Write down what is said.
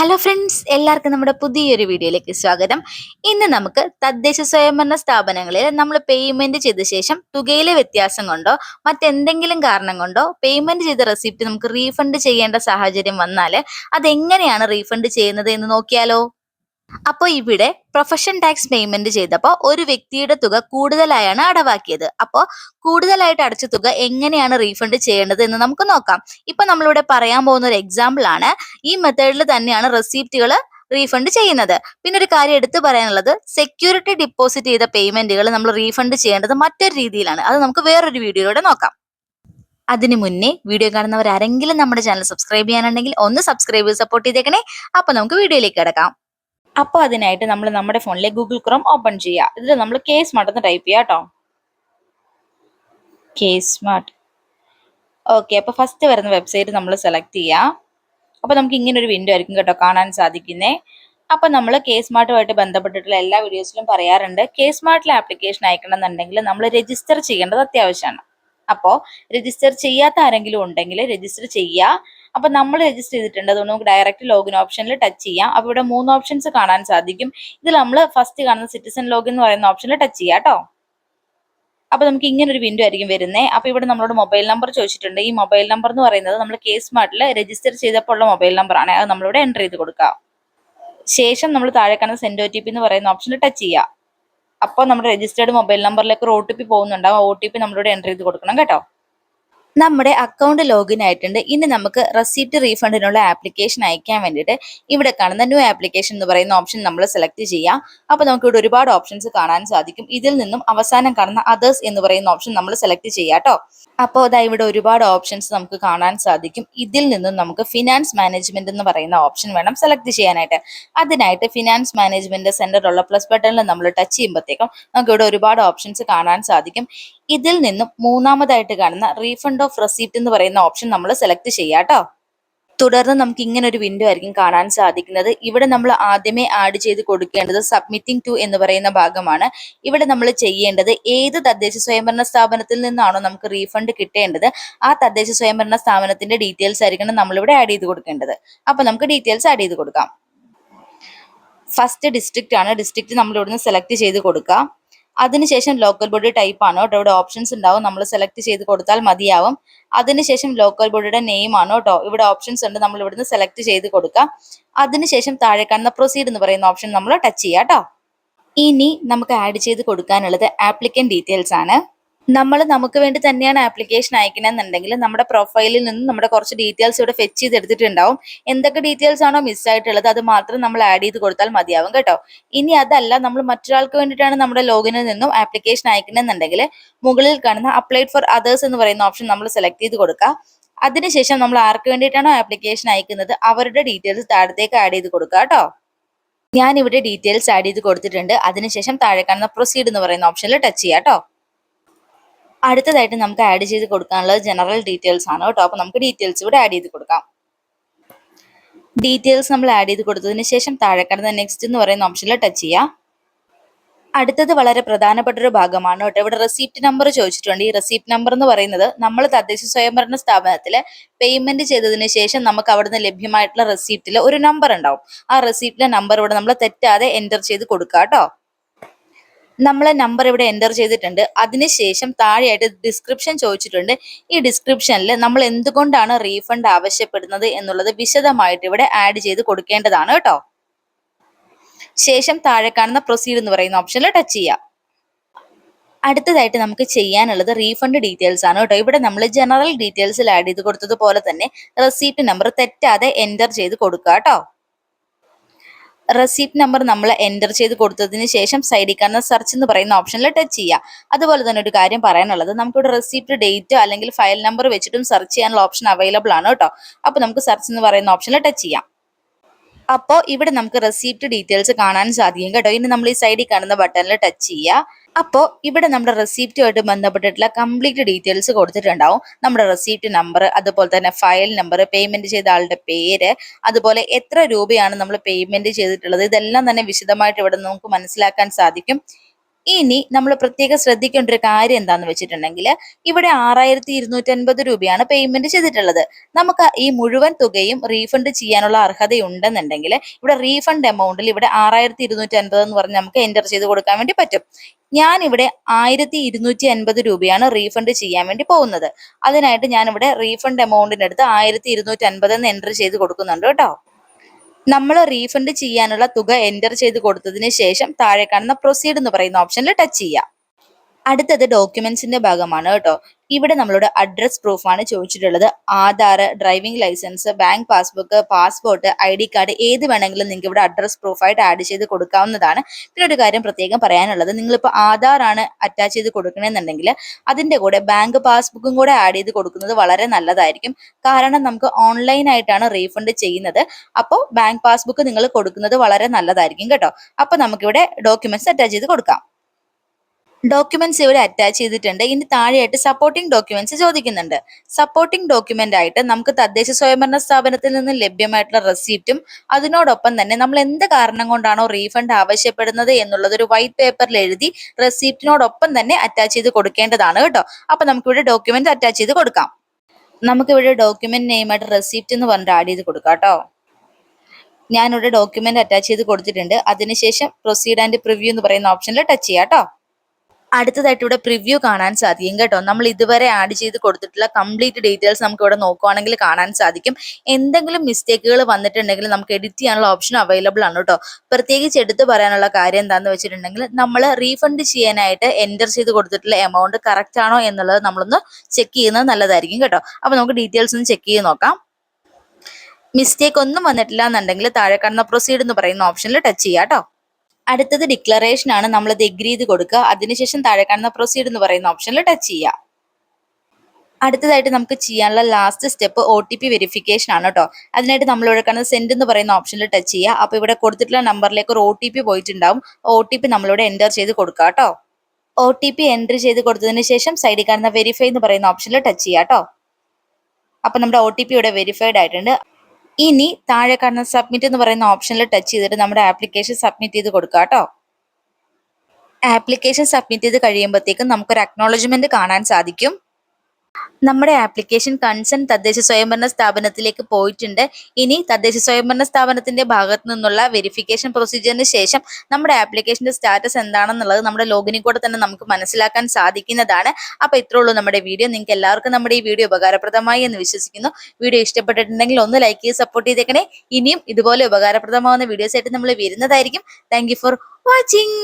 Hello friends എല്ലാവർക്കും നമ്മുടെ പുതിയൊരു വീഡിയോയിലേക്ക് സ്വാഗതം. ഇന്ന് നമുക്ക് തദ്ദേശ സ്വയംഭരണ സ്ഥാപനങ്ങളിൽ നമ്മൾ പേയ്മെന്റ് ചെയ്ത ശേഷം തുകയിലെ വ്യത്യാസം കൊണ്ടോ മറ്റെന്തെങ്കിലും കാരണം കൊണ്ടോ പേയ്മെന്റ് ചെയ്ത റെസിപ്റ്റ് നമുക്ക് റീഫണ്ട് ചെയ്യേണ്ട സാഹചര്യം വന്നാൽ അതെങ്ങനെയാണ് റീഫണ്ട് ചെയ്യുന്നത് എന്ന് നോക്കിയാലോ? അപ്പോൾ ഇവിടെ പ്രൊഫഷൻ ടാക്സ് പേയ്മെന്റ് ചെയ്തപ്പോൾ ഒരു വ്യക്തിയുടെ തുക കൂടുതലായാണ് അടവാക്കിയത്. അപ്പോൾ കൂടുതലായിട്ട് അടച്ച തുക എങ്ങനെയാണ് റീഫണ്ട് ചെയ്യേണ്ടത് എന്ന് നമുക്ക് നോക്കാം. ഇപ്പൊ നമ്മളിവിടെ പറയാൻ പോകുന്ന ഒരു എക്സാമ്പിൾ ആണ്. ഈ മെത്തേഡിൽ തന്നെയാണ് റെസിപ്റ്റുകൾ റീഫണ്ട് ചെയ്യുന്നത്. പിന്നെ ഒരു കാര്യം എടുത്തു പറയാനുള്ളത്. സെക്യൂരിറ്റി ഡിപ്പോസിറ്റ് ചെയ്ത പേയ്മെന്റുകൾ നമ്മൾ റീഫണ്ട് ചെയ്യേണ്ടത് മറ്റൊരു രീതിയിലാണ്. അത് നമുക്ക് വേറൊരു വീഡിയോയിലൂടെ നോക്കാം. അതിനു മുന്നേ വീഡിയോ കാണുന്നവർ ആരെങ്കിലും നമ്മുടെ ചാനൽ സബ്സ്ക്രൈബ് ചെയ്യാനുണ്ടെങ്കിൽ ഒന്ന് സബ്സ്ക്രൈബ് സപ്പോർട്ട് ചെയ്തേക്കണേ. അപ്പൊ നമുക്ക് വീഡിയോയിലേക്ക് കിടക്കാം. അപ്പോൾ അതിനായിട്ട് നമ്മൾ നമ്മുടെ ഫോണിലെ ഗൂഗിൾ ക്രോം ഓപ്പൺ ചെയ്യുക ഇതിൽ നമ്മൾ കെ സ്മാർട്ട് എന്ന് ടൈപ്പ് ചെയ്യുക കേട്ടോ കെ സ്മാർട്ട് ഓക്കെ അപ്പോൾ ഫസ്റ്റ് വരുന്ന വെബ്സൈറ്റ് നമ്മൾ സെലക്ട് ചെയ്യുക അപ്പോൾ നമുക്ക് ഇങ്ങനെ ഒരു വിൻഡോ ആയിരിക്കും കേട്ടോ കാണാൻ സാധിക്കുന്നേ. അപ്പോൾ നമ്മൾ കെ സ്മാർട്ടുമായിട്ട് ബന്ധപ്പെട്ടിട്ടുള്ള എല്ലാ വീഡിയോസിലും പറയാറുണ്ട്. കെ സ്മാർട്ടിലെ ആപ്ലിക്കേഷൻ അയക്കണം എന്നുണ്ടെങ്കിൽ നമ്മൾ രജിസ്റ്റർ ചെയ്യേണ്ടത് അത്യാവശ്യമാണ്. അപ്പോൾ രജിസ്റ്റർ ചെയ്യാത്ത ആരെങ്കിലും ഉണ്ടെങ്കിൽ രജിസ്റ്റർ ചെയ്യുക അപ്പൊ നമ്മൾ രജിസ്റ്റർ ചെയ്തിട്ടുണ്ട്. അതുകൊണ്ട് നമുക്ക് ഡയറക്റ്റ് ലോഗിൻ ഓപ്ഷനിൽ ടച്ച് ചെയ്യാം. അപ്പൊ ഇവിടെ മൂന്ന് ഓപ്ഷൻസ് കാണാൻ സാധിക്കും. ഇതിൽ നമ്മൾ ഫസ്റ്റ് കാണുന്ന സിറ്റിസൺ ലോഗിൻ എന്ന് പറയുന്ന ഓപ്ഷനിൽ ടച്ച് ചെയ്യാം കേട്ടോ. അപ്പൊ നമുക്ക് ഇങ്ങനെ ഒരു വിൻഡോ ആയിരിക്കും വരുന്നത് അപ്പൊ ഇവിടെ നമ്മളോട് മൊബൈൽ നമ്പർ ചോദിച്ചിട്ടുണ്ട്. ഈ മൊബൈൽ നമ്പർ എന്ന് പറയുന്നത് നമ്മൾ കേസ് സ്മാർട്ടിൽ രജിസ്റ്റർ ചെയ്തപ്പോൾ ഉള്ള മൊബൈൽ നമ്പർ ആണ്. അത് നമ്മളിവിടെ എന്റർ ചെയ്ത് കൊടുക്കാം. ശേഷം നമ്മൾ താഴെ കാണുന്ന സെൻഡ് ഒ ടി പി എന്ന് പറയുന്ന ഓപ്ഷനിൽ ടച്ച് ചെയ്യുക അപ്പോൾ നമ്മുടെ രജിസ്റ്റേർഡ് മൊബൈൽ നമ്പറിലേക്ക് ഒരു ഒ ടി പി പോകുന്നുണ്ടാവും ഒ ടി പി നമ്മളിവിടെ എന്റർ ചെയ്ത് കൊടുക്കണം കേട്ടോ. നമ്മുടെ അക്കൗണ്ട് ലോഗിൻ ആയിട്ടുണ്ട്. ഇനി നമുക്ക് റെസിപ്റ്റ് റീഫണ്ടിനുള്ള ആപ്ലിക്കേഷൻ അയക്കാൻ വേണ്ടിയിട്ട് ഇവിടെ കാണുന്ന ന്യൂ ആപ്ലിക്കേഷൻ എന്ന് പറയുന്ന ഓപ്ഷൻ നമ്മൾ സെലക്ട് ചെയ്യാം. അപ്പോൾ നമുക്ക് ഇവിടെ ഒരുപാട് ഓപ്ഷൻസ് കാണാൻ സാധിക്കും. ഇതിൽ നിന്നും അവസാനം കാണുന്ന അതേഴ്സ് എന്ന് പറയുന്ന ഓപ്ഷൻ നമ്മൾ സെലക്ട് ചെയ്യാം കേട്ടോ അപ്പോൾ അതാ ഇവിടെ ഒരുപാട് ഓപ്ഷൻസ് നമുക്ക് കാണാൻ സാധിക്കും. ഇതിൽ നിന്നും നമുക്ക് ഫിനാൻസ് മാനേജ്മെന്റ് എന്ന് പറയുന്ന ഓപ്ഷൻ വേണം സെലക്ട് ചെയ്യാനായിട്ട്. അതിനായിട്ട് ഫിനാൻസ് മാനേജ്മെന്റ് സെന്ററിലുള്ള പ്ലസ് ബട്ടണിൽ നമ്മൾ ടച്ച് ചെയ്യുമ്പോഴത്തേക്കും നമുക്ക് ഇവിടെ ഒരുപാട് ഓപ്ഷൻസ് കാണാൻ സാധിക്കും. ഇതിൽ നിന്നും മൂന്നാമതായിട്ട് കാണുന്ന റീഫണ്ട് ഓഫ് റെസീപ്റ്റ് എന്ന് പറയുന്ന ഓപ്ഷൻ നമ്മൾ സെലക്ട് ചെയ്യാട്ടോ. തുടർന്ന് നമുക്ക് ഇങ്ങനെ ഒരു വിൻഡോ ആയിരിക്കും കാണാൻ സാധിക്കുന്നത്. ഇവിടെ നമ്മൾ ആദ്യമേ ആഡ് ചെയ്ത് കൊടുക്കേണ്ടത് സബ്മിറ്റിംഗ് ടു എന്ന് പറയുന്ന ഭാഗമാണ്. ഇവിടെ നമ്മൾ ചെയ്യേണ്ടത് ഏത് തദ്ദേശ സ്വയംഭരണ സ്ഥാപനത്തിൽ നിന്നാണോ നമുക്ക് റീഫണ്ട് കിട്ടേണ്ടത് ആ തദ്ദേശ സ്വയംഭരണ സ്ഥാപനത്തിന്റെ ഡീറ്റെയിൽസ് ആയിരിക്കണം നമ്മളിവിടെ ആഡ് ചെയ്ത് കൊടുക്കേണ്ടത്. അപ്പൊ നമുക്ക് ഡീറ്റെയിൽസ് ആഡ് ചെയ്ത് കൊടുക്കാം. ഫസ്റ്റ് ഡിസ്ട്രിക്റ്റ് ആണ്. ഡിസ്ട്രിക്റ്റ് നമ്മൾ ഇവിടുന്ന് സെലക്ട് ചെയ്ത് കൊടുക്കാം. അതിനുശേഷം ലോക്കൽ ബോഡി ടൈപ്പ് ആണ്? കേട്ടോ ഇവിടെ ഓപ്ഷൻസ് ഉണ്ടാവും. നമ്മൾ സെലക്ട് ചെയ്ത് കൊടുത്താൽ മതിയാവും. അതിനുശേഷം ലോക്കൽ ബോഡിയുടെ നെയിം ആണ്? കേട്ടോ ഇവിടെ ഓപ്ഷൻസ് ഉണ്ട്. നമ്മൾ ഇവിടുന്ന് സെലക്ട് ചെയ്ത് കൊടുക്കാം. അതിനുശേഷം താഴെ കാണുന്ന പ്രൊസീഡ് എന്ന് പറയുന്ന ഓപ്ഷൻ നമ്മൾ ടച്ച് ചെയ്യാം കേട്ടോ ഇനി നമുക്ക് ആഡ് ചെയ്ത് കൊടുക്കാനുള്ളത് ആപ്ലിക്കൻ ഡീറ്റെയിൽസ് ആണ്. നമ്മൾ നമുക്ക് വേണ്ടി തന്നെയാണ് ആപ്ലിക്കേഷൻ അയക്കണമെന്നുണ്ടെങ്കിൽ നമ്മുടെ പ്രൊഫൈലിൽ നിന്ന് നമ്മുടെ കുറച്ച് ഡീറ്റെയിൽസ് ഇവിടെ ഫെച്ച് ചെയ്ത് എടുത്തിട്ടുണ്ടാവും എന്തൊക്കെ ഡീറ്റെയിൽസ് ആണോ മിസ് ആയിട്ടുള്ളത് അത് മാത്രം നമ്മൾ ആഡ് ചെയ്ത് കൊടുത്താൽ മതിയാവും കേട്ടോ. ഇനി അതല്ല നമ്മൾ മറ്റൊരാൾക്ക് വേണ്ടിയിട്ടാണ് നമ്മുടെ ലോഗിനിൽ നിന്നും ആപ്ലിക്കേഷൻ അയക്കണമെന്നുണ്ടെങ്കിൽ മുകളിൽ കാണുന്ന അപ്ലൈഡ് ഫോർ അതേഴ്സ് എന്ന് പറയുന്ന ഓപ്ഷൻ നമ്മൾ സെലക്ട് ചെയ്ത് കൊടുക്കുക. അതിനുശേഷം നമ്മൾ ആർക്ക് വേണ്ടിയിട്ടാണോ ആപ്ലിക്കേഷൻ അയക്കുന്നത് അവരുടെ ഡീറ്റെയിൽസ് താഴത്തേക്ക് ആഡ് ചെയ്ത് കൊടുക്കുക കേട്ടോ. ഞാൻ ഇവിടെ ഡീറ്റെയിൽസ് ആഡ് ചെയ്ത് കൊടുത്തിട്ടുണ്ട്. അതിനുശേഷം താഴെ കാണുന്ന പ്രൊസീഡ് എന്ന് പറയുന്ന ഓപ്ഷനിൽ ടച്ച് ചെയ്യാം കേട്ടോ. അടുത്തതായിട്ട് നമുക്ക് ആഡ് ചെയ്ത് കൊടുക്കാനുള്ളത് ജനറൽ ഡീറ്റെയിൽസ് ആണ് കേട്ടോ. അപ്പോൾ നമുക്ക് ഡീറ്റെയിൽസ് ഇവിടെ ആഡ് ചെയ്ത് കൊടുക്കാം. ഡീറ്റെയിൽസ് നമ്മൾ ആഡ് ചെയ്ത് കൊടുത്തതിന് ശേഷം താഴെ നെക്സ്റ്റ് എന്ന് പറയുന്ന ഓപ്ഷനിൽ ടച്ച് ചെയ്യാം. അടുത്തത് വളരെ പ്രധാനപ്പെട്ട ഒരു ഭാഗമാണ് കേട്ടോ. ഇവിടെ റെസിപ്റ്റ് നമ്പർ ചോദിച്ചിട്ടുണ്ട്. ഈ റെസിപ്റ്റ് നമ്പർ എന്ന് പറയുന്നത് നമ്മൾ തദ്ദേശ സ്വയംഭരണ സ്ഥാപനത്തിൽ പേയ്മെന്റ് ചെയ്തതിന് ശേഷം നമുക്ക് അവിടുന്ന് ലഭ്യമായിട്ടുള്ള റെസിപ്റ്റിൽ ഒരു നമ്പർ ഉണ്ടാവും. ആ റെസിപ്റ്റിലെ നമ്പർ ഇവിടെ നമ്മൾ തെറ്റാതെ എന്റർ ചെയ്ത് കൊടുക്കുക കേട്ടോ. നമ്മളെ നമ്പർ ഇവിടെ എന്റർ ചെയ്തിട്ടുണ്ട്. അതിനുശേഷം താഴെയായിട്ട് ഡിസ്ക്രിപ്ഷൻ ചോദിച്ചിട്ടുണ്ട്. ഈ ഡിസ്ക്രിപ്ഷനിൽ നമ്മൾ എന്തുകൊണ്ടാണ് റീഫണ്ട് ആവശ്യപ്പെടുന്നത് എന്നുള്ളത് വിശദമായിട്ട് ഇവിടെ ആഡ് ചെയ്ത് കൊടുക്കേണ്ടതാണ് കേട്ടോ. ശേഷം താഴെ കാണുന്ന പ്രൊസീഡ് എന്ന് പറയുന്ന ഓപ്ഷനിൽ ടച്ച് ചെയ്യാം. അടുത്തതായിട്ട് നമുക്ക് ചെയ്യാനുള്ളത് റീഫണ്ട് ഡീറ്റെയിൽസ് ആണ് കേട്ടോ. ഇവിടെ നമ്മൾ ജനറൽ ഡീറ്റെയിൽസിൽ ആഡ് ചെയ്ത് കൊടുത്തതുപോലെ തന്നെ റെസീപ്റ്റ് നമ്പർ തെറ്റാതെ എന്റർ ചെയ്ത് കൊടുക്കുക കേട്ടോ. റെസിപ്റ്റ് നമ്പർ നമ്മൾ എന്റർ ചെയ്ത് കൊടുത്തതിന് ശേഷം സൈഡിൽ കാണുന്ന സെർച്ച് എന്ന് പറയുന്ന ഓപ്ഷനിൽ ടച്ച് ചെയ്യുക അതുപോലെ തന്നെ ഒരു കാര്യം പറയാനുള്ളത് നമുക്കിവിടെ റെസിപ്റ്റ് ഡേറ്റ് അല്ലെങ്കിൽ ഫയൽ നമ്പർ വെച്ചിട്ടും സെർച്ച് ചെയ്യാനുള്ള ഓപ്ഷൻ അവൈലബിൾ ആണ് കേട്ടോ. അപ്പോൾ നമുക്ക് സെർച്ച് എന്ന് പറയുന്ന ഓപ്ഷനിൽ ടച്ച് ചെയ്യാം. അപ്പോൾ ഇവിടെ നമുക്ക് റെസിപ്റ്റ് ഡീറ്റെയിൽസ് കാണാൻ സാധിക്കും കേട്ടോ. ഇനി നമ്മൾ ഈ സൈഡിൽ കാണുന്ന ബട്ടണിൽ ടച്ച് ചെയ്യുക അപ്പോൾ ഇവിടെ നമ്മുടെ റെസിപ്റ്റുമായിട്ട് ബന്ധപ്പെട്ടിട്ടുള്ള കംപ്ലീറ്റ് ഡീറ്റെയിൽസ് കൊടുത്തിട്ടുണ്ടാവും. നമ്മുടെ റെസിപ്റ്റ് നമ്പർ അതുപോലെ തന്നെ ഫയൽ നമ്പർ പേയ്മെന്റ് ചെയ്ത ആളുടെ പേര് അതുപോലെ എത്ര രൂപയാണ് നമ്മൾ പേയ്മെന്റ് ചെയ്തിട്ടുള്ളത് ഇതെല്ലാം തന്നെ വിശദമായിട്ട് ഇവിടെ നമുക്ക് മനസ്സിലാക്കാൻ സാധിക്കും. ഇനി നമ്മൾ പ്രത്യേകം ശ്രദ്ധിക്കേണ്ട ഒരു കാര്യം എന്താന്ന് വെച്ചിട്ടുണ്ടെങ്കിൽ ഇവിടെ ആറായിരത്തി ഇരുന്നൂറ്റി അൻപത് രൂപയാണ് പേയ്മെന്റ് ചെയ്തിട്ടുള്ളത്. നമുക്ക് ഈ മുഴുവൻ തുകയും റീഫണ്ട് ചെയ്യാനുള്ള അർഹതയുണ്ടെന്നുണ്ടെങ്കിൽ ഇവിടെ റീഫണ്ട് എമൗണ്ടിൽ ഇവിടെ ആറായിരത്തി ഇരുന്നൂറ്റി അൻപത് എന്ന് പറഞ്ഞ് നമുക്ക് എന്റർ ചെയ്ത് കൊടുക്കാൻ വേണ്ടി പറ്റും. ഞാൻ ഇവിടെ ആയിരത്തി ഇരുന്നൂറ്റി അൻപത് രൂപയാണ് റീഫണ്ട് ചെയ്യാൻ വേണ്ടി പോകുന്നത്. അതിനായിട്ട് ഞാൻ ഇവിടെ റീഫണ്ട് എമൗണ്ടിനടുത്ത് ആയിരത്തി ഇരുന്നൂറ്റി അൻപത് എന്ന് എന്റർ ചെയ്ത് കൊടുക്കുന്നുണ്ട് കേട്ടോ. നമ്മൾ റീഫണ്ട് ചെയ്യാനുള്ള തുക എന്റർ ചെയ്ത് കൊടുത്തതിന് ശേഷം താഴെ കാണുന്ന പ്രൊസീഡ് എന്ന് പറയുന്ന ഓപ്ഷനിൽ ടച്ച് ചെയ്യുക അടുത്തത് ഡോക്യുമെന്റ്സിന്റെ ഭാഗമാണ് കേട്ടോ. ഇവിടെ നമ്മളോട് അഡ്രസ് പ്രൂഫാണ് ചോദിച്ചിട്ടുള്ളത്. Aadhaar driving licence bank passbook passport I D card ഏത് വേണമെങ്കിലും നിങ്ങൾക്ക് ഇവിടെ അഡ്രസ് പ്രൂഫായിട്ട് ആഡ് ചെയ്ത് കൊടുക്കാവുന്നതാണ്. പിന്നെ ഒരു കാര്യം പ്രത്യേകം പറയാനുള്ളത്. നിങ്ങളിപ്പോൾ ആധാർ ആണ് അറ്റാച്ച് ചെയ്ത് കൊടുക്കണമെന്നുണ്ടെങ്കിൽ അതിന്റെ കൂടെ ബാങ്ക് പാസ്ബുക്കും കൂടെ ആഡ് ചെയ്ത് കൊടുക്കുന്നത് വളരെ നല്ലതായിരിക്കും. കാരണം നമുക്ക് ഓൺലൈനായിട്ടാണ് റീഫണ്ട് ചെയ്യുന്നത്. അപ്പോൾ ബാങ്ക് പാസ്ബുക്ക് നിങ്ങൾ കൊടുക്കുന്നത് വളരെ നല്ലതായിരിക്കും കേട്ടോ. അപ്പോൾ നമുക്കിവിടെ ഡോക്യുമെന്റ്സ് അറ്റാച്ച് ചെയ്ത് കൊടുക്കാം. ഡോക്യുമെന്റ്സ് ഇവിടെ അറ്റാച്ച് ചെയ്തിട്ടുണ്ട്. ഇനി താഴെയായിട്ട് സപ്പോർട്ടിംഗ് ഡോക്യുമെന്റ്സ് ചോദിക്കുന്നുണ്ട്. സപ്പോർട്ടിംഗ് ഡോക്യുമെന്റ് ആയിട്ട് നമുക്ക് തദ്ദേശ സ്വയംഭരണ സ്ഥാപനത്തിൽ നിന്ന് ലഭ്യമായിട്ടുള്ള റെസീപ്റ്റും അതിനോടൊപ്പം തന്നെ നമ്മൾ എന്ത് കാരണം കൊണ്ടാണോ റീഫണ്ട് ആവശ്യപ്പെടുന്നത് എന്നുള്ളത് ഒരു വൈറ്റ് പേപ്പറിൽ എഴുതി റെസീപ്റ്റിനോടൊപ്പം തന്നെ അറ്റാച്ച് ചെയ്ത് കൊടുക്കേണ്ടതാണ് കേട്ടോ. അപ്പൊ നമുക്കിവിടെ ഡോക്യുമെന്റ് അറ്റാച്ച് ചെയ്ത് കൊടുക്കാം. നമുക്കിവിടെ ഡോക്യുമെന്റ് നെയിമായിട്ട് റെസീപ്റ്റ് എന്ന് പറഞ്ഞിട്ട് ആഡ് ചെയ്ത് കൊടുക്കാം കേട്ടോ. ഞാനിവിടെ ഡോക്യുമെന്റ് അറ്റാച്ച് ചെയ്ത് കൊടുത്തിട്ടുണ്ട്. അതിനുശേഷം പ്രൊസീഡ് ആൻഡ് പ്രിവ്യൂ എന്ന് പറയുന്ന ഓപ്ഷനിൽ ടച്ച് ചെയ്യാം കേട്ടോ. അടുത്തതായിട്ട് ഇവിടെ പ്രിവ്യൂ കാണാൻ സാധിക്കും കേട്ടോ. നമ്മൾ ഇതുവരെ ആഡ് ചെയ്ത് കൊടുത്തിട്ടുള്ള കംപ്ലീറ്റ് ഡീറ്റെയിൽസ് നമുക്ക് ഇവിടെ നോക്കുവാണെങ്കിൽ കാണാൻ സാധിക്കും. എന്തെങ്കിലും മിസ്റ്റേക്കുകൾ വന്നിട്ടുണ്ടെങ്കിൽ നമുക്ക് എഡിറ്റ് ചെയ്യാനുള്ള ഓപ്ഷൻ അവൈലബിൾ ആണ് കേട്ടോ. പ്രത്യേകിച്ച് എടുത്തു പറയാനുള്ള കാര്യം എന്താണെന്ന് വെച്ചിട്ടുണ്ടെങ്കിൽ നമ്മൾ റീഫണ്ട് ചെയ്യാനായിട്ട് എന്റർ ചെയ്ത് കൊടുത്തിട്ടുള്ള എമൗണ്ട് കറക്റ്റ് ആണോ എന്നുള്ളത് നമ്മളൊന്ന് ചെക്ക് ചെയ്യുന്നത് നല്ലതായിരിക്കും കേട്ടോ. അപ്പോൾ നമുക്ക് ഡീറ്റെയിൽസ് ഒന്ന് ചെക്ക് ചെയ്ത് നോക്കാം. മിസ്റ്റേക്ക് ഒന്നും വന്നിട്ടില്ല എന്നുണ്ടെങ്കിൽ താഴെ കാണുന്ന പ്രൊസീഡ് എന്ന് പറയുന്ന ഓപ്ഷനിൽ ടച്ച് ചെയ്യാം കേട്ടോ. അടുത്തത് ഡിക്ലറേഷൻ ആണ്. നമ്മൾ ഇത് എഗ്രി ചെയ്ത് കൊടുക്കുക. അതിനുശേഷം താഴെ കാണുന്ന പ്രൊസീഡ് എന്ന് പറയുന്ന ഓപ്ഷനിൽ ടച്ച് ചെയ്യുക. അടുത്തതായിട്ട് നമുക്ക് ചെയ്യാനുള്ള last step O T P verification ആണ് കേട്ടോ അതിനായിട്ട് നമ്മൾ ഇവിടെ കാണുന്ന സെൻഡ് എന്ന് പറയുന്ന ഓപ്ഷനിൽ ടച്ച് ചെയ്യുക. അപ്പോൾ ഇവിടെ കൊടുത്തിട്ടുള്ള നമ്പറിലേക്ക് ഒരു ഒ ടി പി പോയിട്ടുണ്ടാവും. ഒ ടി പി നമ്മളിവിടെ എന്റർ ചെയ്ത് കൊടുക്കുക കേട്ടോ ഒ ടി പി എന്റർ ചെയ്ത് കൊടുത്തതിന് ശേഷം സൈഡിൽ കാണുന്ന വെരിഫൈ എന്ന് പറയുന്ന ഓപ്ഷനിൽ ടച്ച് ചെയ്യുക കേട്ടോ അപ്പോൾ നമ്മുടെ ഒ ടി പി ഇവിടെ വെരിഫൈഡ് ആയിട്ടുണ്ട്. ഇനി താഴെ കാണുന്ന സബ്മിറ്റ് എന്ന് പറയുന്ന ഓപ്ഷനിൽ ടച്ച് ചെയ്തിട്ട് നമ്മുടെ ആപ്ലിക്കേഷൻ സബ്മിറ്റ് ചെയ്ത് കൊടുക്കുക കേട്ടോ ആപ്ലിക്കേഷൻ സബ്മിറ്റ് ചെയ്ത് കഴിയുമ്പോഴത്തേക്കും നമുക്കൊരു അക്നോളജ്മെന്റ് കാണാൻ സാധിക്കും. നമ്മുടെ ആപ്ലിക്കേഷൻ കൺസൺ തദ്ദേശ സ്വയംഭരണ സ്ഥാപനത്തിലേക്ക് പോയിട്ടുണ്ട്. ഇനി തദ്ദേശ സ്വയംഭരണ സ്ഥാപനത്തിന്റെ ഭാഗത്തു നിന്നുള്ള വെരിഫിക്കേഷൻ പ്രൊസീജിയറിന് ശേഷം നമ്മുടെ ആപ്ലിക്കേഷന്റെ സ്റ്റാറ്റസ് എന്താണെന്നുള്ളത് നമ്മുടെ ലോഗിനിൽ കൂടെ തന്നെ നമുക്ക് മനസ്സിലാക്കാൻ സാധിക്കുന്നതാണ്. അപ്പൊ ഇത്രേ ഉള്ളൂ നമ്മുടെ വീഡിയോ. നിങ്ങൾക്ക് എല്ലാവർക്കും നമ്മുടെ ഈ വീഡിയോ ഉപകാരപ്രദമായി എന്ന് വിശ്വസിക്കുന്നു. വീഡിയോ ഇഷ്ടപ്പെട്ടിട്ടുണ്ടെങ്കിൽ ഒന്ന് ലൈക്ക് ചെയ്ത് സപ്പോർട്ട് ചെയ്തേക്കണേ. ഇനിയും ഇതുപോലെ ഉപകാരപ്രദമാവുന്ന വീഡിയോസ് ആയിട്ട് നമ്മൾ വരുന്നതായിരിക്കും. Thank for watching